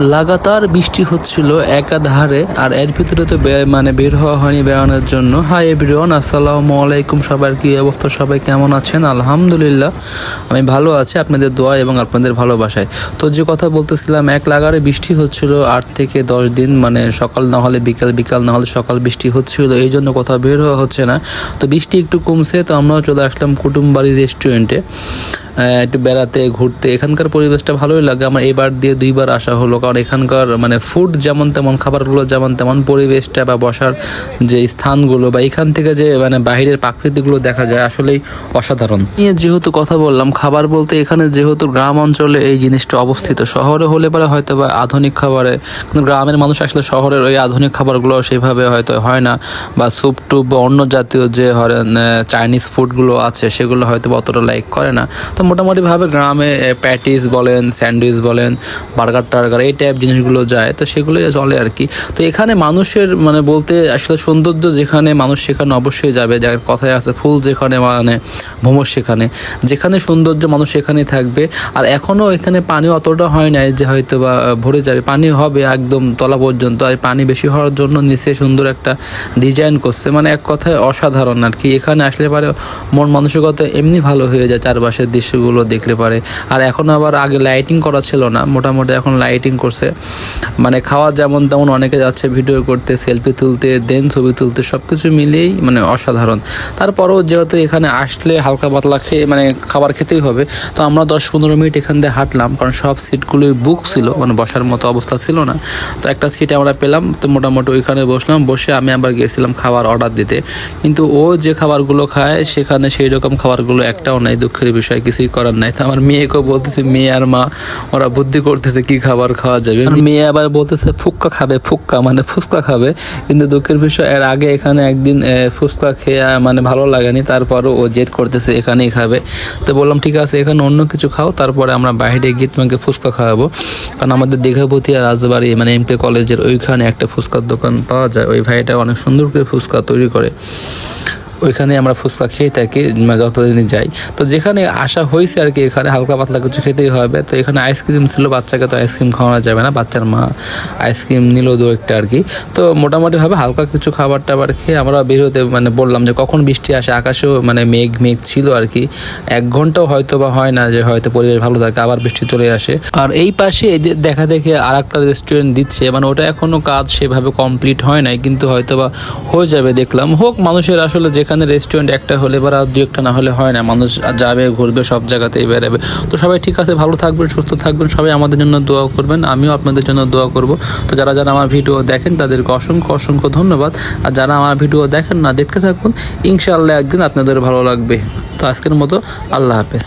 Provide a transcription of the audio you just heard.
লাগাতার বৃষ্টি হচ্ছিল একাধারে আর এর ভিতরে তো মানে বের হওয়া হয়নি বেড়ানোর জন্য। হাই এভরিওয়ান আসসালামু আলাইকুম। সবার কি অবস্থা? সবাই কেমন আছেন? আলহামদুলিল্লাহ, আমি ভালো আছি আপনাদের দোয়া এবং আপনাদের ভালোবাসায়। তো যে কথা বলতেছিলাম, এক লাগারে বৃষ্টি হচ্ছিল আট থেকে দশ দিন মানে সকাল না হলে বিকাল বিকাল না হলে সকাল বৃষ্টি হচ্ছিল, এই জন্য কোথাও বের হওয়া হচ্ছে না। তো বৃষ্টি একটু কমছে, তো আমরাও চলে আসলাম কুটুমবাড়ি রেস্টুরেন্টে একটু বেড়াতে, ঘুরতে, এখানকার পরিবেশটা ভালোই লাগে। আমার এবার দিয়ে দুইবার আসা হলো, কারণ এখানকার মানে ফুড যেমন তেমন, খাবারগুলো যেমন তেমন, পরিবেশটা বা বসার যে স্থানগুলো বা এখান থেকে যে মানে বাইরের প্রাকৃতিকগুলো দেখা যায় আসলেই অসাধারণ। নিয়ে যেহেতু কথা বললাম, খাবার বলতে এখানে যেহেতু গ্রাম অঞ্চলে এই জিনিসটা অবস্থিত। শহরে হলে পরে হয়তো বা আধুনিক খাবারে, কিন্তু গ্রামের মানুষ আসলে শহরের ওই আধুনিক খাবারগুলো সেভাবে হয়তো হয় না। বা স্যুপ টুপ বা অন্য জাতীয় যে চাইনিজ ফুডগুলো আছে, সেগুলো হয়তো অতটা লাইক করে না। তো মোটামুটিভাবে গ্রামে প্যাটিস বলেন, স্যান্ডউইচ বলেন, বার্গার টার্গার, এই টাইপ জিনিসগুলো যায়, তো সেগুলোই চলে আর কি। তো এখানে মানুষের মানে বলতে আসলে সৌন্দর্য যেখানে মানুষ সেখানে অবশ্যই যাবে, যার কথায় আছে, ফুল যেখানে মানে ভ্রমর সেখানে। যেখানে সৌন্দর্য মানুষ সেখানেই থাকবে। আর এখনও এখানে পানি অতটা হয় নাই যে হয়তো বা ভরে যাবে। পানি হবে একদম তলা পর্যন্ত, আর পানি বেশি হওয়ার জন্য নিচে সুন্দর একটা ডিজাইন করছে। মানে এক কথায় অসাধারণ আর কি। এখানে আসলে পারে মন মানসিকতা এমনি ভালো হয়ে যায় চারপাশের দৃশ্যগুলো দেখলে পারে। আর এখন আবার আগে লাইটিং করা ছিল না, মোটামুটি এখন লাইটিং করছে। মানে খাওয়া যেমন তেমন অনেকে যাচ্ছে ভিডিও করতে সেলফি তুলতে দেন ছবি তুলতে সব কিছু মিলিয়েই মানে অসাধারণ। তারপরেও যেহেতু এখানে আসলে হালকা পাতলা খেয়ে মানে খাবার খেতেই হবে, তো আমরা দশ পনেরো মিনিট এখান দিয়ে হাঁটলাম, কারণ সব সিটগুলোই বুক ছিল মানে বসার মতো অবস্থা ছিল না। তো একটা সিট আমরা পেলাম, তো মোটামুটি ওইখানে বসলাম, বসে আমি আবার গেছিলাম খাবার অর্ডার দিতে। কিন্তু ও যে খাবারগুলো খায়, সেখানে সেই রকম খাবারগুলো একটাও নাই, দুঃখের বিষয় কিছুই করার নাই। তো আমার মেয়েকেও বলতেছে, মেয়ে আর মা, ওরা বুদ্ধি করতেছে কি খাবার খাওয়া যাবে? মেয়ে আবার বলতেছে, ফুক্কা খাবে, ফুক্কা মানে ফুচকা খাবে। কিন্তু দুঃখের বিষয়, এর আগে এখানে একদিন ফুচকা খেয়ে মানে ভালো লাগেনি। তারপরও ও জেদ করতেছে, এখানেই খাবে। তো বললাম, ঠিক আছে, এখানে অন্য কিছু খাও, তারপরে আমরা বাইরে গিয়ে তোমাকে ফুচকা খাওয়াবো। কারণ আমাদের দীঘাপতি আর রাজবাড়ি মানে এমপি কলেজের ওইখানে একটা ফুচকার দোকান পাওয়া যায়। ওই ভাইটা অনেক সুন্দর করে ফুচকা তৈরি করে। ওইখানে আমরা ফুচকা খেয়ে থাকি মানে যতদিনই যাই। তো যেখানে আসা হয়েছে আর কি, এখানে হালকা পাতলা কিছু খেতেই হবে। তো এখানে আইসক্রিম ছিল, বাচ্চাকে তো আইসক্রিম খাওয়ানো যাবে না, বাচ্চার মা আইসক্রিম নিল দু একটা আর কি। তো মোটামুটিভাবে হালকা কিছু খাবার টাবার খেয়ে আমরা বের হতে মানে বললাম যে কখন বৃষ্টি আসে আকাশেও মানে মেঘ মেঘ ছিল আর কি। এক ঘন্টাও হয়তো বা হয় না যে হয়তো পরিবেশ ভালো থাকে, আবার বৃষ্টি চলে আসে। আর এই পাশে দেখা দেখে আর একটা রেস্টুরেন্ট দিচ্ছে মানে ওটা এখনও কাজ সেভাবে কমপ্লিট হয় নাই, কিন্তু হয়তো বা হয়ে যাবে, দেখলাম। হোক, মানুষের আসলে যেখানে রেস্টুরেন্ট একটা হলে বা আর দু একটা না হলে হয় না। মানুষ যাবে, ঘুরবে, সব জায়গাতেই বেড়াবে তো সবাই ঠিক আছে, ভালো থাকবেন, সুস্থ থাকবেন, সবাই আমাদের জন্য দোয়া করবেন, আমিও আপনাদের জন্য দোয়া করব। তো যারা যারা আমার ভিডিও দেখেন, তাদেরকে অসংখ্য অসংখ্য ধন্যবাদ। আর যারা আমার ভিডিও দেখেন না, দেখতে থাকুন। ইনশাআল্লাহ একদিন আপনাদের ভালো লাগবে। তো আজকের মতো আল্লাহ হাফেজ।